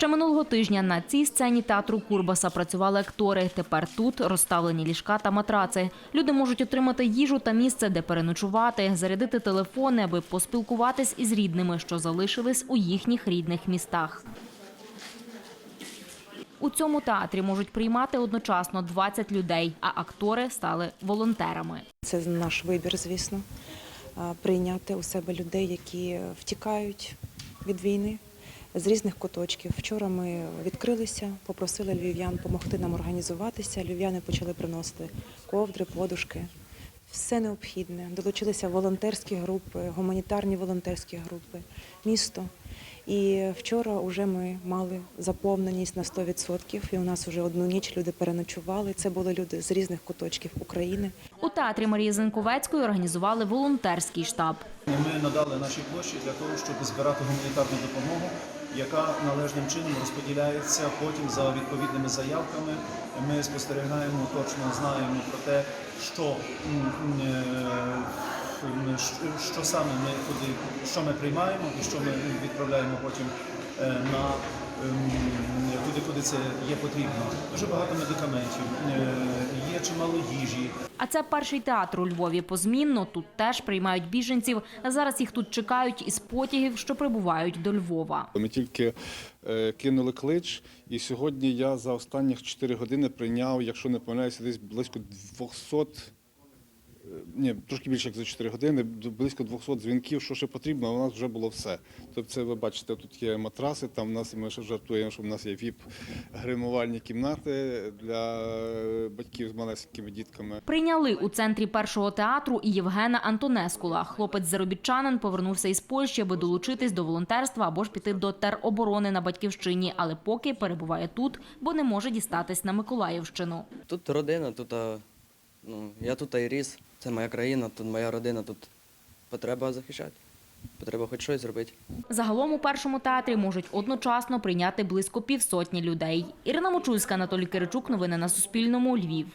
Ще минулого тижня на цій сцені театру Курбаса працювали актори. Тепер тут розставлені ліжка та матраци. Люди можуть отримати їжу та місце, де переночувати, зарядити телефони, аби поспілкуватись із рідними, що залишились у їхніх рідних містах. У цьому театрі можуть приймати одночасно 20 людей, а актори стали волонтерами. Це наш вибір, звісно, прийняти у себе людей, які втікають від війни з різних куточків. Вчора ми відкрилися, попросили львів'ян допомогти нам організуватися. Львів'яни почали приносити ковдри, подушки. Все необхідне. Долучилися волонтерські групи, гуманітарні волонтерські групи, місто. І вчора вже ми мали заповненість на 100%, і у нас вже одну ніч люди переночували. Це були люди з різних куточків України. У театрі Марії Зенковецької організували волонтерський штаб. Ми надали наші площі для того, щоб збирати гуманітарну допомогу, яка належним чином розподіляється потім за відповідними заявками. Ми спостерігаємо, точно знаємо про те, що, е, що- що саме ми куди, що ми приймаємо і що ми відправляємо потім е, на ем, куди, куди це є потрібно. Дуже багато медикаментів, е, є чимало їжі. А це перший театр у Львові позмінно. Тут теж приймають біженців. Зараз їх тут чекають із потягів, що прибувають до Львова. Ми тільки е, кинули клич, і сьогодні я за останніх 4 години прийняв, якщо не помиляюся, десь близько 200, е, ні, трошки більше як за 4 години, близько 200 дзвінків, що ще потрібно, а у нас вже було все. Тобто, це ви бачите, тут є матраси, там у нас ми ще жартуємо, що в нас є віп-гримувальні кімнати для батьків з малесенькими дітками. Прийняли у центрі першого театру і Євгена Антонескула. Хлопець заробітчанин повернувся із Польщі, аби долучитись до волонтерства або ж піти до тероборони на батьківщині, але поки перебуває тут, бо не може дістатись на Миколаївщину. Тут родина, тут ну, я тут і ріс. Це моя країна, тут моя родина, тут потреба захищати. Потреба хоч щось зробити. Загалом у першому театрі можуть одночасно прийняти близько півсотні людей. Ірина Мочульська, Анатолій Киричук. Новини на Суспільному. Львів.